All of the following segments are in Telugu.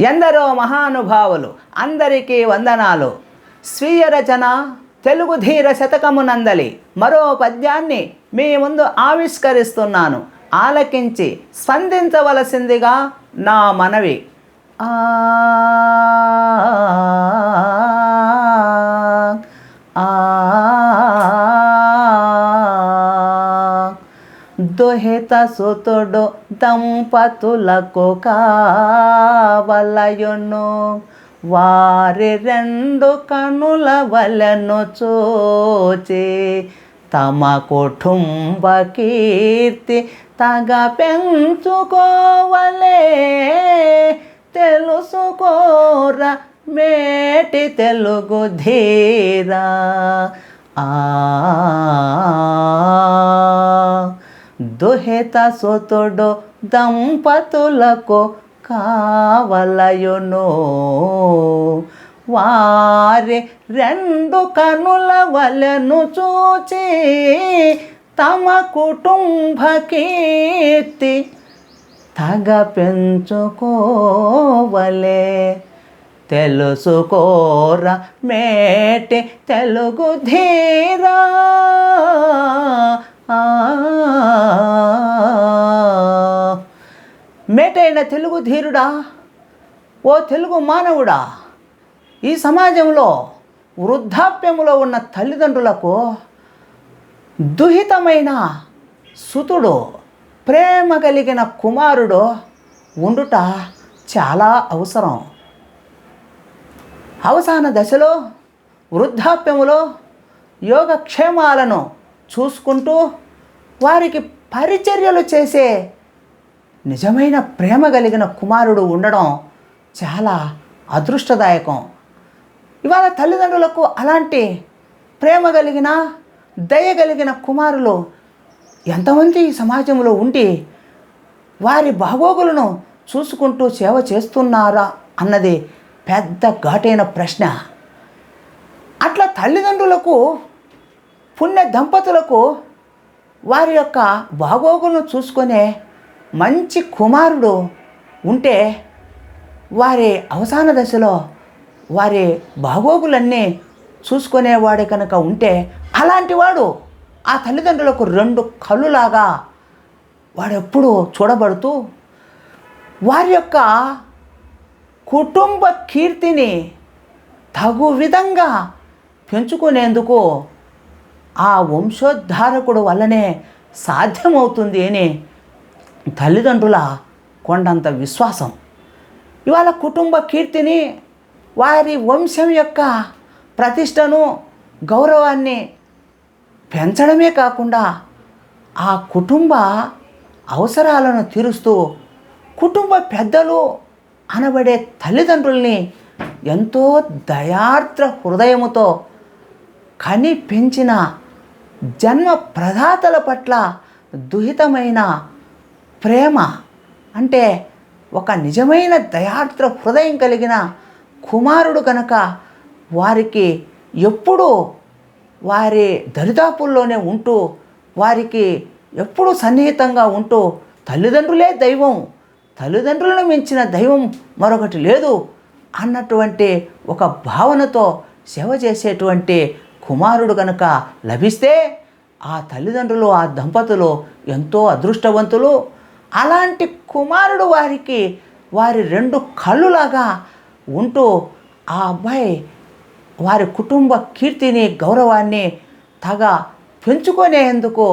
ఎందరో మహానుభావులు అందరికీ వందనాలు. స్వీయ రచన తెలుగు ధీర శతకమునందలి. మరో పద్యాన్ని మీ ముందు ఆవిష్కరిస్తున్నాను. ఆలకించి స్పందించవలసిందిగా నా మనవి. ఆ హేత సుతుడు దంపతులకు కావలయును. వారి రెండు కనుల వలను చూచి తమ కుటుంబ కీర్తి తగ పెంచుకోవలే. తెలుసుకోర మేటి తెలుగు ధీరా. ఆ దుహిత సోతోడో దంపతులకు కావలయును. వారి రెండు కనుల వలను చూచి తమ కుటుంబ కీర్తి తగ పెంచుకోవలే తెలుసుకోర మేటి తెలుగు ధీరా. తెలుగు ధీరుడా ఓ తెలుగు మానవుడా ఈ సమాజంలో వృద్ధాప్యములో ఉన్న తల్లిదండ్రులకు దుహితమైన సుతుడు ప్రేమ కలిగిన కుమారుడు ఉండుట చాలా అవసరం. అవసాన దశలో వృద్ధాప్యములో యోగక్షేమాలను చూసుకుంటూ వారికి పరిచర్యలు చేసే నిజమైన ప్రేమ కలిగిన కుమారుడు ఉండడం చాలా అదృష్టదాయకం. ఇవాళ తల్లిదండ్రులకు అలాంటి ప్రేమ కలిగిన దయ కలిగిన కుమారులు ఎంతమంది ఈ సమాజంలో ఉండి వారి బాగోగులను చూసుకుంటూ సేవ చేస్తున్నారా అన్నది పెద్ద ఘాటైన ప్రశ్న. అట్లా తల్లిదండ్రులకు పుణ్య దంపతులకు వారి యొక్క బాగోగులను చూసుకునే మంచి కుమారుడు ఉంటే వారి అవసాన దశలో వారి బాగోగులన్నీ చూసుకునేవాడు కనుక ఉంటే అలాంటి వాడు ఆ తల్లిదండ్రులకు రెండు కళ్ళులాగా వాడెప్పుడు చూడబడుతూ వారి యొక్క కుటుంబ కీర్తిని తగు విధంగా పెంచుకునేందుకు ఆ వంశోద్ధారకుడు వల్లనే సాధ్యమవుతుంది అని తల్లిదండ్రుల కొండంత విశ్వాసం. ఇవాళ కుటుంబ కీర్తిని వారి వంశం యొక్క ప్రతిష్టను గౌరవాన్ని పెంచడమే కాకుండా ఆ కుటుంబ అవసరాలను తీరుస్తూ కుటుంబ పెద్దలు అనబడే తల్లిదండ్రుల్ని ఎంతో దయార్ద్ర హృదయముతో కని పెంచిన జన్మ ప్రదాతల పట్ల దుహితమైన ప్రేమ అంటే ఒక నిజమైన దయార్ద్ర హృదయం కలిగిన కుమారుడు కనుక వారికి ఎప్పుడూ వారి దరిదాపుల్లోనే ఉంటూ వారికి ఎప్పుడూ సన్నిహితంగా ఉంటూ తల్లిదండ్రులే దైవం తల్లిదండ్రులను మించిన దైవం మరొకటి లేదు అన్నటువంటి ఒక భావనతో సేవ చేసేటువంటి కుమారుడు కనుక లభిస్తే ఆ తల్లిదండ్రులు ఆ దంపతులు ఎంతో అదృష్టవంతులు. అలాంటి కుమారుడు వారికి వారి రెండు కళ్ళులాగా ఉంటూ ఆ అబ్బాయి వారి కుటుంబ కీర్తిని గౌరవాన్ని తగ పెంచుకునేందుకు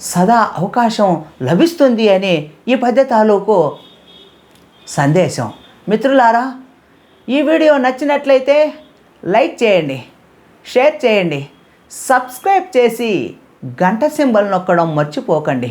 సదా అవకాశం లభిస్తుంది అని ఈ పద్య తాలూకు సందేశం. మిత్రులారా ఈ వీడియో నచ్చినట్లయితే లైక్ చేయండి షేర్ చేయండి సబ్స్క్రైబ్ చేసి గంట సింబల్ నొక్కడం మర్చిపోకండి.